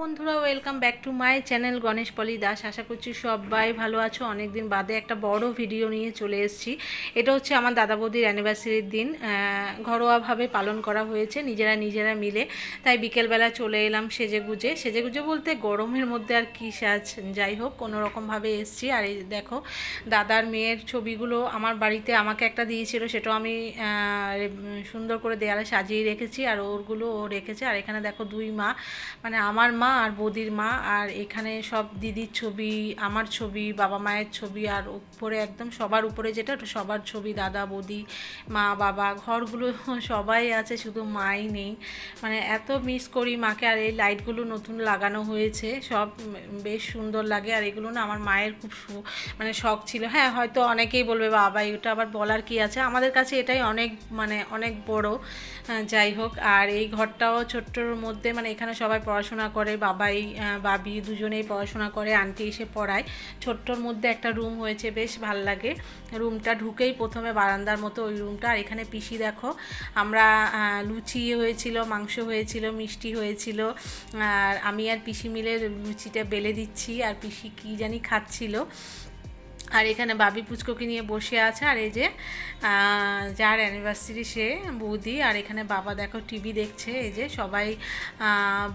বন্ধুরা welcome back to my channel Ganesh Poli Das আশা করছি সবাই ভালো আছো। অনেক দিন বাদে একটা বড় ভিডিও নিয়ে চলে এসেছি। এটা হচ্ছে আমার দাদা বৌদির অ্যানিভার্সারির দিন ঘরোয়াভাবে পালন করা হয়েছে নিজেরা নিজেরা মিলে। তাই বিকেলবেলা চলে এলাম সেজে গুজে সেজে গুজে বলতে গরমের মধ্যে আর কি সাজ, যাই হোক কোনো রকমভাবে এসেছি। আর এই দেখো, দাদার মেয়ের ছবিগুলো আমার বাড়িতে আমাকে একটা দিয়েছিল। সেটাও আমি সুন্দর করে দেয়ালে সাজিয়ে রেখেছি। আর ওরগুলো ও রেখেছে। আর এখানে দেখো দুই মা। মানে আমার মা আর বৌদির মা, আর এখানে সব দিদির ছবি, আমার ছবি, বাবা মায়ের ছবি, আর উপরে একদম সবার উপরে যেটা সবার ছবি, দাদা, বৌদি, মা, বাবা, ঘরগুলো সবাই আছে, শুধু মাই নেই। মানে এত মিস করি মাকে, আর এই লাইটগুলো নতুন লাগানো হয়েছে, সব বেশ সুন্দর লাগে, আর এগুলো না আমার মায়ের খুব মানে শখ ছিল। হ্যাঁ হয়তো অনেকেই বলবে, বাবা, এটা আবার বলার কি আছে? আমাদের কাছে এটাই অনেক মানে অনেক বড়। যাই হোক, আর এই ঘরটাও ছোট্টর মধ্যে মানে এখানে সবাই পড়াশোনা করে বাবাই বাবি দুজনেই পড়াশোনা করে, আন্টি এসে পড়ায়। ছোট্টর মধ্যে একটা রুম হয়েছে, বেশ ভালো লাগে। রুমটা ঢুকেই প্রথমে বারান্দার মতো ওই রুমটা। আর এখানে পিসি দেখো, আমরা লুচি হয়েছিল, মাংস হয়েছিল, মিষ্টি হয়েছিল। আর আমি আর পিসি মিলে লুচিটা বেলে দিচ্ছি। আর পিসি কী জানি খাচ্ছিল। আর এখানে বাবি পুচকোকে নিয়ে বসে আছে, আর এই যে যার অ্যানিভার্সারি সে, বৌদি, আর এখানে বাবা দেখো টিভি দেখছে, এই যে সবাই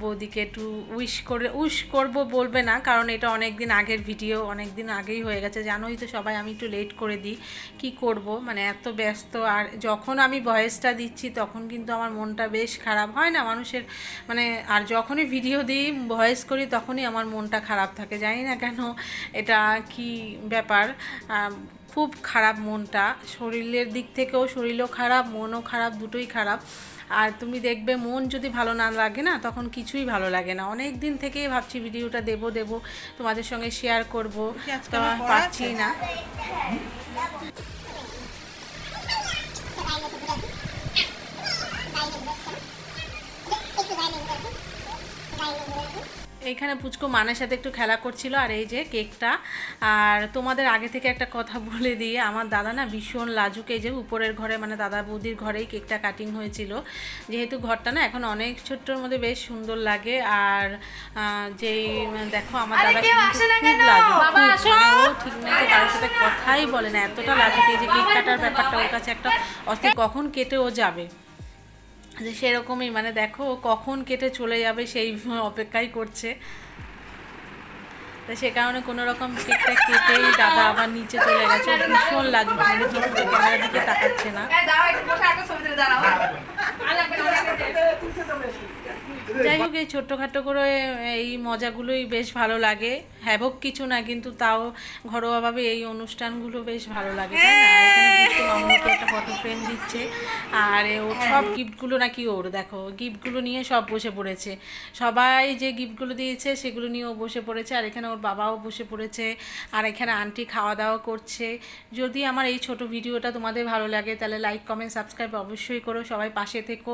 বৌদিকে একটু উইশ করে উইশ করব বলবে না, কারণ এটা অনেক দিন আগের ভিডিও অনেক দিন আগেই হয়ে গেছে, জানোই তো সবাই আমি একটু লেট করে দিই, কি করব? মানে এত ব্যস্ত, আর যখন আমি ভয়েসটা দিচ্ছি, তখন কিন্তু আমার মনটা বেশ খারাপ, হয় না? মানুষের মানে আর যখনই ভিডিও দিই ভয়েস করি, তখনই আমার মনটা খারাপ থাকে, জানি না কেন, এটা কি ব্যাপার? আম, খুব খারাপ মনটা। শরীরের দিক থেকেও শরীরও খারাপ মনও খারাপ দুটোই খারাপ। আর তুমি দেখবে মন যদি ভালো না লাগে না তখন কিছুই ভালো লাগে না। অনেক দিন থেকেই ভাবছি ভিডিওটা দেব দেব তোমাদের সঙ্গে শেয়ার করব। পারছি না। এইখানে পুচকো মানের সাথে একটু খেলা করছিল আর এই যে কেকটা। আর তোমাদের আগে থেকে একটা কথা বলে দিয়ে আমার দাদা না ভীষণ লাজুক এই যে উপরের ঘরে মানে দাদা বৌদির ঘরেই কেকটা কাটিং হয়েছিল। যেহেতু ঘরটা না এখন অনেক ছোট্টর মধ্যে বেশ সুন্দর লাগে আর যেই মানে দেখো আমার দাদা খুব লাজুক। মানে ও ঠিক মতো কারোর সাথে কথাই বলে না এতটা লাজুক এই যে কেক কাটার ব্যাপারটা ওর কাছে একটা অস্থির কখন কেটে ও যাবে? যে সেরকমই মানে দেখো কখন কেটে চলে যাবে সেই অপেক্ষাই করছে। তো সে কারণে কোনো রকম কেকটা কেটেই দাদা আবার নিচে চলে গেছে। ভীষণ লাগবে মানে ক্যামেরার দিকে তাকাচ্ছে না। যাই হোক এই ছোট্টখাটো করে এই মজাগুলোই বেশ ভালো লাগে। হ্যাভক কিছু না কিন্তু তাও ঘরোয়াভাবে এই অনুষ্ঠানগুলো বেশ ভালো লাগে তাই না আর এখানে পুচকু মামুকে একটা ফটো ফ্রেম দিচ্ছে। আর ও ওর সব গিফটগুলো নাকি ওর দেখো গিফটগুলো নিয়ে সব বসে পড়েছে। সবাই যে গিফটগুলো দিয়েছে সেগুলো নিয়ে ও বসে পড়েছে। আর এখানে ওর বাবাও বসে পড়েছে। আর এখানে আন্টি খাওয়া দাওয়া করছে। যদি আমার এই ছোট ভিডিওটা তোমাদের ভালো লাগে তাহলে লাইক কমেন্ট সাবস্ক্রাইব অবশ্যই করো। সবাই পাশে থেকো।